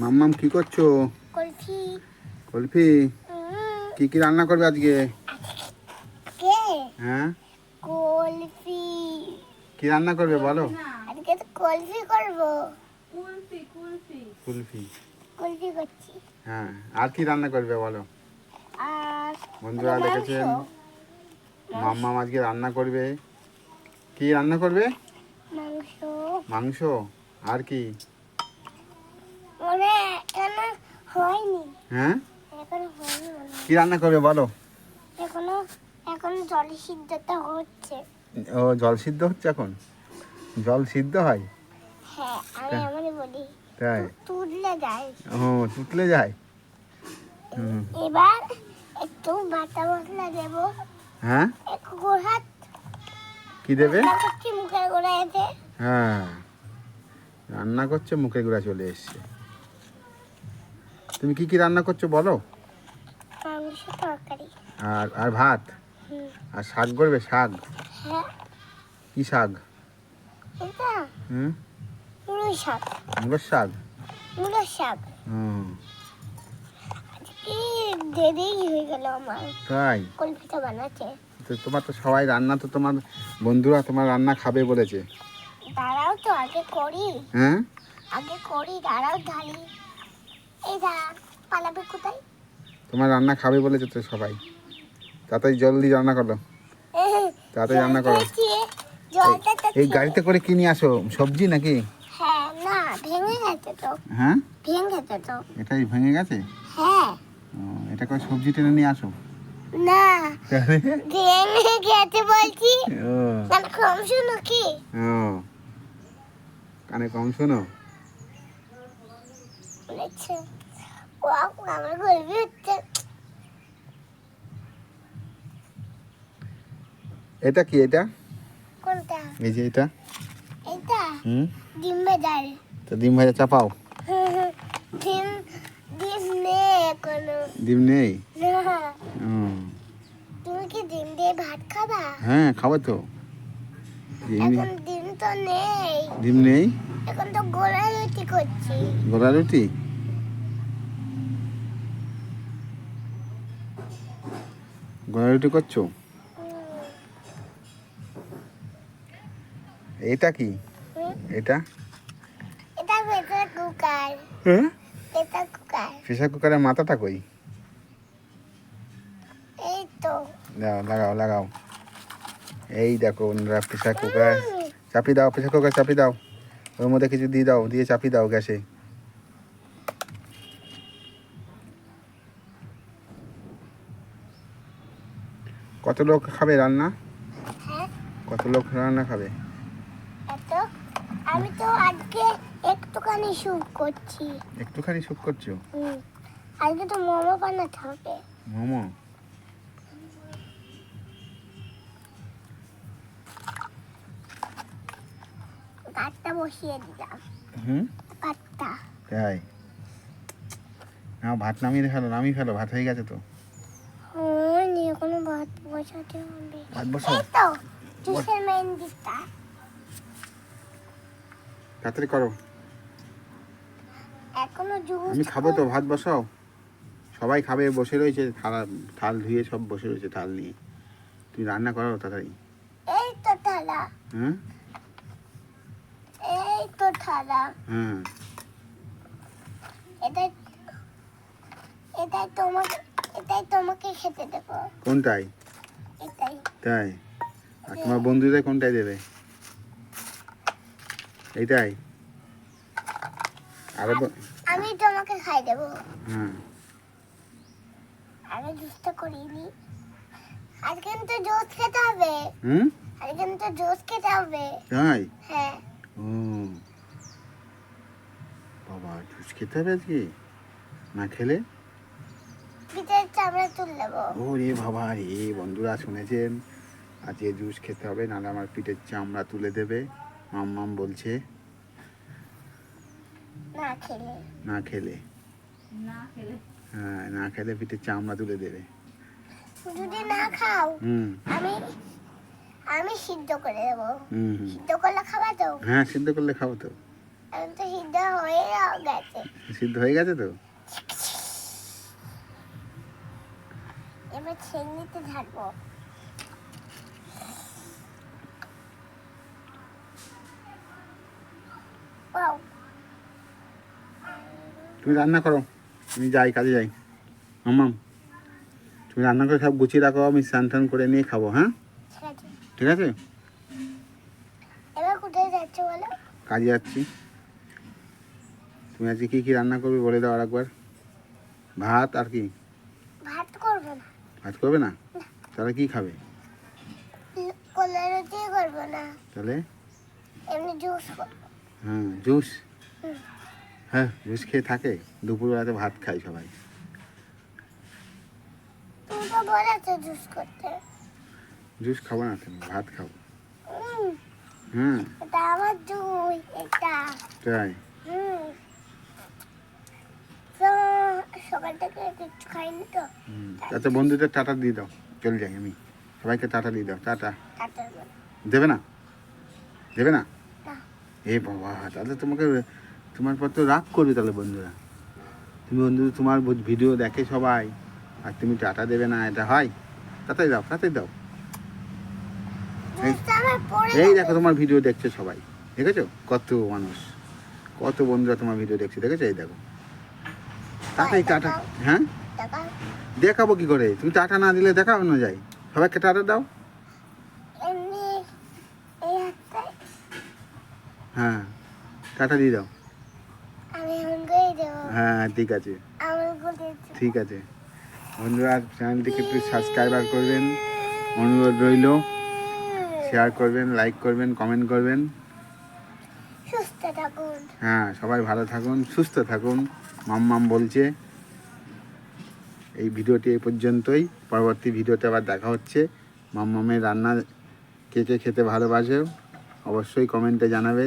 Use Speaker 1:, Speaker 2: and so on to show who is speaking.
Speaker 1: মাম্মাম কি করছ?
Speaker 2: কলফি।
Speaker 1: কলফি? কি কি রান্না করবে আজকে?
Speaker 2: কে
Speaker 1: হ্যাঁ?
Speaker 2: কলফি।
Speaker 1: কি রান্না করবে বলো?
Speaker 2: আজকে তো কলফি করব।
Speaker 1: কুলফি
Speaker 2: কলফি। করছি।
Speaker 1: হ্যাঁ আর কি রান্না করবে বলো?
Speaker 2: আর
Speaker 1: বন্ধুরা
Speaker 2: মাংস।
Speaker 1: দেখেছেন? মাম্মাম আজকে রান্না করবে। কি রান্না করবে?
Speaker 2: মাংস।
Speaker 1: মাংস। আর কি?
Speaker 2: এখনও হয়নি।
Speaker 1: হ্যাঁ?
Speaker 2: এখনও হয়নি
Speaker 1: কি রান্না করবে বলো?
Speaker 2: এখনও এখনও জল সিদ্ধটা হচ্ছে।
Speaker 1: ও জল সিদ্ধ হচ্ছে এখন? জল সিদ্ধ হয়?
Speaker 2: হ্যাঁ আমি এমনই বলি।
Speaker 1: তাই?
Speaker 2: তুললে যায়।
Speaker 1: ও টুটলে যায়? হুম।
Speaker 2: এবার একটু বাটা মশলা দেবো।
Speaker 1: হ্যাঁ?
Speaker 2: একটু গোড়াত
Speaker 1: কি দেবে?
Speaker 2: করছি মুখের গোড়াতে
Speaker 1: হ্যাঁ। রান্না করছে মুখে গুঁড়া চলে এসছে। তুমি কি কি রান্না করছ বলো?
Speaker 2: তরকারি।
Speaker 1: আর আর ভাত? আর শাক করবে? শাক?
Speaker 2: হ্যাঁ।
Speaker 1: কি শাক? হুম?
Speaker 2: মুলো শাক।
Speaker 1: মুলোর শাক?
Speaker 2: মুলো শাক।
Speaker 1: হুম।
Speaker 2: হয়ে গেল আমার।
Speaker 1: তাই?
Speaker 2: বানাচ্ছে?
Speaker 1: তো তোমার তো সবাই রান্না তো তোমার বন্ধুরা তোমার রান্না খাবে বলেছে।
Speaker 2: দাঁড়াও তো আগে করি।
Speaker 1: হ্যাঁ?
Speaker 2: আগে করি দাঁড়াও ঢালি। পালাবে কোথায়?
Speaker 1: তোমার রান্না খাবে বলেছে তো সবাই। তাড়াতাড়ি জলদি রান্না করো। তাড়াতাড়ি রান্না করো। এই গাড়িতে করে কিনে আসো? সবজি নাকি?
Speaker 2: হ্যাঁ না ভেঙে গেছে তো।
Speaker 1: হ্যাঁ?
Speaker 2: ভেঙে গেছে তো।
Speaker 1: এটাই ভেঙে গেছে?
Speaker 2: হ্যাঁ।
Speaker 1: এটা করে সবজি টেনে নিয়ে আসো?
Speaker 2: না। ভেঙে গেছে বলছি।
Speaker 1: ও।
Speaker 2: কম শুনো কি?
Speaker 1: কানে কম শোনো?
Speaker 2: বলেছে। ও আমার গর্বি হচ্ছে
Speaker 1: এটা কি এটা?
Speaker 2: কোনটা?
Speaker 1: এই যে এটা।
Speaker 2: এটা?
Speaker 1: হুম?
Speaker 2: ডিম বেদাল
Speaker 1: তো ডিম ভাজা চাপাও।
Speaker 2: ডিম ডিম নেই এখনও।
Speaker 1: ডিম নেই? ও,
Speaker 2: তুমি কি ডিম দিয়ে ভাত খাবা?
Speaker 1: হ্যাঁ খাব তো। ডিম
Speaker 2: এখন ডিম তো নেই।
Speaker 1: ডিম নেই?
Speaker 2: এখন তো গোলা রুটি করছি।
Speaker 1: গোলা রুটি? গোলা করছ? এটা কি? এটা?
Speaker 2: এটা ভেতরে কুকার
Speaker 1: হ্যাঁ?
Speaker 2: এটা কুকার
Speaker 1: কুকারের মাথাটা কই?
Speaker 2: এই তো।
Speaker 1: দাও লাগাও লাগাও। এই দেখো বন্ধুরা প্রেশার কুকার চাপি দাও প্রেশার কুকার চাপি দাও। ওর মধ্যে কিছু দিয়ে দাও দিয়ে চাপি দাও গ্যাসে। কত লোক খাবে রান্না?
Speaker 2: হ্যাঁ।
Speaker 1: কত লোক রান্না খাবে?
Speaker 2: আমি তো আজকে একটুখানি স্যুপ করছি।
Speaker 1: একটুখানি স্যুপ করছ?
Speaker 2: আজকে তো মোমো বানাতে হবে।
Speaker 1: মোমো?
Speaker 2: ভাতটা বসিয়ে দিলাম।
Speaker 1: হুম?
Speaker 2: ভাতটা।
Speaker 1: তাই? না ভাত নামিয়ে ফেলো নামিয়ে ফেলো ভাত হয়ে গেছে তো।
Speaker 2: বসাতে হবে।
Speaker 1: বসাও
Speaker 2: এই তো জুসের মেহেন্দিটা
Speaker 1: তাড়াতাড়ি করো।
Speaker 2: এখনও জুস
Speaker 1: আমি খাব তো ভাত বসাও। সবাই খাবে বসে রয়েছে থালা থাল ধুয়ে সব বসে রয়েছে থাল নিয়ে। তুমি রান্না করো তাড়াতাড়ি।
Speaker 2: এই তো থালা।
Speaker 1: হ্যাঁ
Speaker 2: এই তো থালা।
Speaker 1: হ্যাঁ
Speaker 2: এটাই এটাই তোমাকে এটাই তোমাকে খেতে দেবো।
Speaker 1: কোনটাই? তাই? আর তোমার বন্ধুদের কোনটাই দেবে? এইটাই? আর
Speaker 2: আমি তোমাকে খাই দেবো।
Speaker 1: হ্যাঁ।
Speaker 2: আগে জুসটা করিনি। আজ কিন্তু জুস খেতে হবে।
Speaker 1: হুম?
Speaker 2: আজ কিন্তু জুস খেতে হবে।
Speaker 1: তাই?
Speaker 2: হ্যাঁ।
Speaker 1: ও। বাবা জুস খেতে হবে আজকে? না খেলে?
Speaker 2: চামড়া তুলে দেবো
Speaker 1: ও রে বাবা রে বন্ধুরা শুনেছেন? আজকে জুস খেতে হবে নাহলে আমার পিঠের চামড়া তুলে দেবে। মাম মাম বলছে
Speaker 2: না খেলে।
Speaker 1: না খেলে। হ্যাঁ না খেলে পিঠের চামড়া তুলে দেবে।
Speaker 2: যদি না খাও আমি আমি সিদ্ধ করে দেবো। সিদ্ধ করলে খাবা তো?
Speaker 1: হ্যাঁ সিদ্ধ করলে খাব তো।
Speaker 2: এখন তো সিদ্ধ হয়ে গেছে।
Speaker 1: সিদ্ধ হয়ে গেছে তো?
Speaker 2: এবার ছেঙ্গিতে ঝাড়বো। Wow.
Speaker 1: তুমি রান্না করো। আমি যাই কাজে যাই। মাম্মাম তুমি রান্না করে সব গুছিয়ে রাখো আমি স্নান টান করে নিয়ে খাব হ্যাঁ?
Speaker 2: ঠিক আছে।
Speaker 1: কাজে যাচ্ছি। তুমি আজকে কী কী রান্না করবে বলে দাও আর একবার ভাত আর কি?
Speaker 2: ভাত করব না।
Speaker 1: ভাত করবে না? তাহলে কি খাবে?
Speaker 2: কলা রুটি করব না।
Speaker 1: তাহলে?
Speaker 2: এমনি জুস করব।
Speaker 1: হ্যাঁ জুস। হ্যাঁ জুস খেয়ে থাকে দুপুরবেলাতে ভাত খাই সবাই।
Speaker 2: জুস
Speaker 1: খাব না তুমি ভাত খাব।
Speaker 2: হুম,
Speaker 1: তাই। আচ্ছা বন্ধুদের টাটা দিয়ে দাও চলে যাই আমি। সবাইকে টাটা দিয়ে দাও টাটা। দেবে না? দেবে না?
Speaker 2: না।
Speaker 1: এ বাবা তাহলে তোমাকে তোমার পর তো রাগ করবে তাহলে বন্ধুরা। তুমি বন্ধু তোমার ভিডিও দেখে সবাই আর তুমি টাটা দেবে না এটা হয়। তাড়াতাড়ি দাও তাড়াতাড়ি দাও। এই দেখো তোমার ভিডিও দেখছে সবাই দেখেছ? কত মানুষ কত বন্ধুরা তোমার ভিডিও দেখছে দেখেছ? এই দেখো। টাটাই টাটা হ্যাঁ? দেখাবো কি করে? তুমি টাটা না দিলে দেখাবো না যাই। সবাইকে টাটা দাও। হ্যাঁ টাটা দিয়ে দাও
Speaker 2: আমি এমন করে দেবো
Speaker 1: হ্যাঁ ঠিক আছে। ঠিক আছে। বন্ধুরা চ্যানেলটিকে একটু সাবস্ক্রাইবার করবেন। অনুরোধ রইল। শেয়ার করবেন লাইক করবেন কমেন্ট করবেন। হ্যাঁ সবাই ভালো থাকুন সুস্থ থাকুন মাম্মাম বলছে। এই ভিডিওটি এই পর্যন্তই। পরবর্তী ভিডিওতে আবার দেখা হচ্ছে। মাম্মামের রান্না কে কে খেতে ভালোবাসে অবশ্যই কমেন্টে জানাবে।